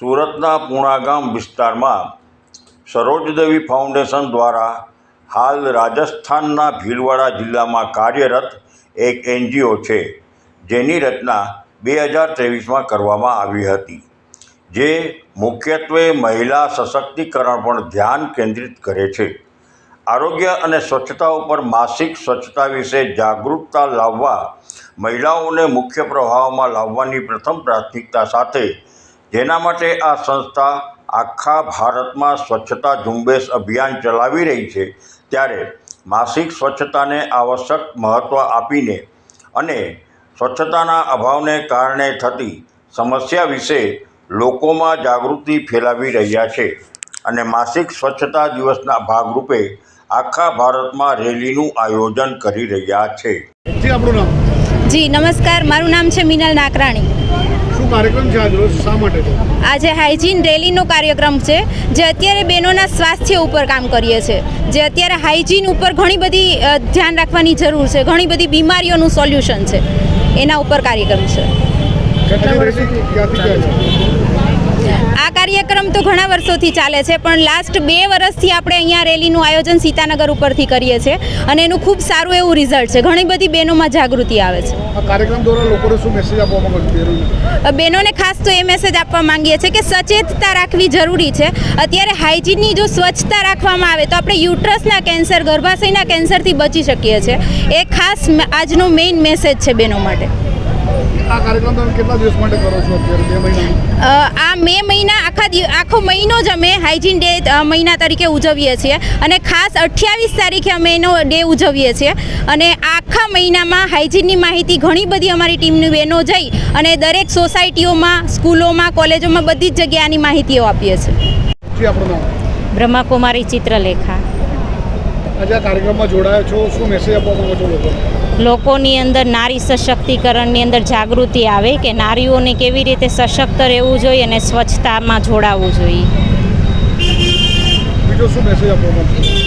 સુરતના પૂણાગામ વિસ્તારમાં સરોજદેવી ફાઉન્ડેશન દ્વારા હાલ રાજસ્થાનના ભીલવાડા જિલ્લામાં કાર્યરત એક એનજીઓ છે. જેની રચના બે હજાર ત્રેવીસમાં કરવામાં આવી હતી, જે મુખ્યત્વે મહિલા સશક્તિકરણ પર ધ્યાન કેન્દ્રિત કરે છે. આરોગ્ય અને સ્વચ્છતા ઉપર માસિક સ્વચ્છતા વિશે જાગૃતતા લાવવા, મહિલાઓને મુખ્ય પ્રવાહમાં લાવવાની પ્રથમ પ્રાથમિકતા સાથે જેના માટે આ સંસ્થા આખા ભારતમાં સ્વચ્છતા ઝુંબેશ અભિયાન ચલાવી રહી છે. ત્યારે માસિક સ્વચ્છતાને આવશ્યક મહત્ત્વ આપીને અને સ્વચ્છતાના અભાવને કારણે થતી સમસ્યા વિશે લોકોમાં જાગૃતિ ફેલાવી રહ્યા છે અને માસિક સ્વચ્છતા દિવસના ભાગરૂપે આખા ભારતમાં રેલીનું આયોજન કરી રહ્યા છે. આપણું નામ. જી નમસ્કાર. મારું નામ છે મિનલ નાકરાણી. શું કાર્યક્રમ છે આજ હાઇજીન રેલીનો કાર્યક્રમ છે જે અત્યારે બહેનોના સ્વાસ્થ્ય ઉપર કામ કરીએ છીએ જે અત્યારે હાઇજીન ઉપર ઘણી બધી ધ્યાન રાખવાની જરૂર છે. ઘણી બધી બીમારીઓનું સોલ્યુશન છે. એના ઉપર કાર્યક્રમ છે? કાર્યક્રમ તો ઘણા વર્ષોથી ચાલે છે પણ લાસ્ટ બે વર્ષથી આપણે અહીંયા રેલીનું આયોજન સીતાનગર ઉપરથી કરીએ છીએ અને એનું ખૂબ સારું એવું રિઝલ્ટ છે. ઘણી બધી બહેનોમાં જાગૃતિ આવે છે. કાર્યક્રમ દ્વારા લોકોને શું મેસેજ આપવા માંગો બહેનોને ખાસ તો એ મેસેજ આપવા માંગીએ છીએ કે સચેતતા રાખવી જરૂરી છે. અત્યારે હાઇજીનની જો સ્વચ્છતા રાખવામાં આવે તો આપણે યુટ્રસના કેન્સર ગર્ભાશયના કેન્સરથી બચી શકીએ છીએ. એ ખાસ આજનો મેઇન મેસેજ છે બહેનો માટે. આ કાર્યક્રમ તમે કેટલા દિવસ માટે કરો છો અત્યારે? બે મહિના. આ મે મહિના આખા આખો મહિનો જ અમે હાઇજીન ડે મહિના તરીકે ઉજવીએ છીએ. અને ખાસ અઠ્યાવીસ તારીખે અમે એનો ડે ઉજવીએ છીએ. અને આખા મહિનામાં હાઇજીનની માહિતી ઘણી બધી અમારી ટીમની બહેનો જઈ અને દરેક સોસાયટીઓમાં સ્કૂલોમાં કોલેજોમાં બધી જ જગ્યાની માહિતીઓ આપીએ છીએ. જી આપણું નામ? બ્રહ્માકુમારી ચિત્રલેખા. આજે આ કાર્યક્રમમાં જોડાયા છો. શું મેસેજ આપવા માંગો છો લોકોને લોકોની અંદર નારી સશક્તિકરણની અંદર જાગૃતિ આવે કે નારીઓને કેવી રીતે સશક્ત રહેવું જોઈએ અને સ્વચ્છતામાં જોડાવવું જોઈએ. બીજો શું મેસેજ આપવા માંગો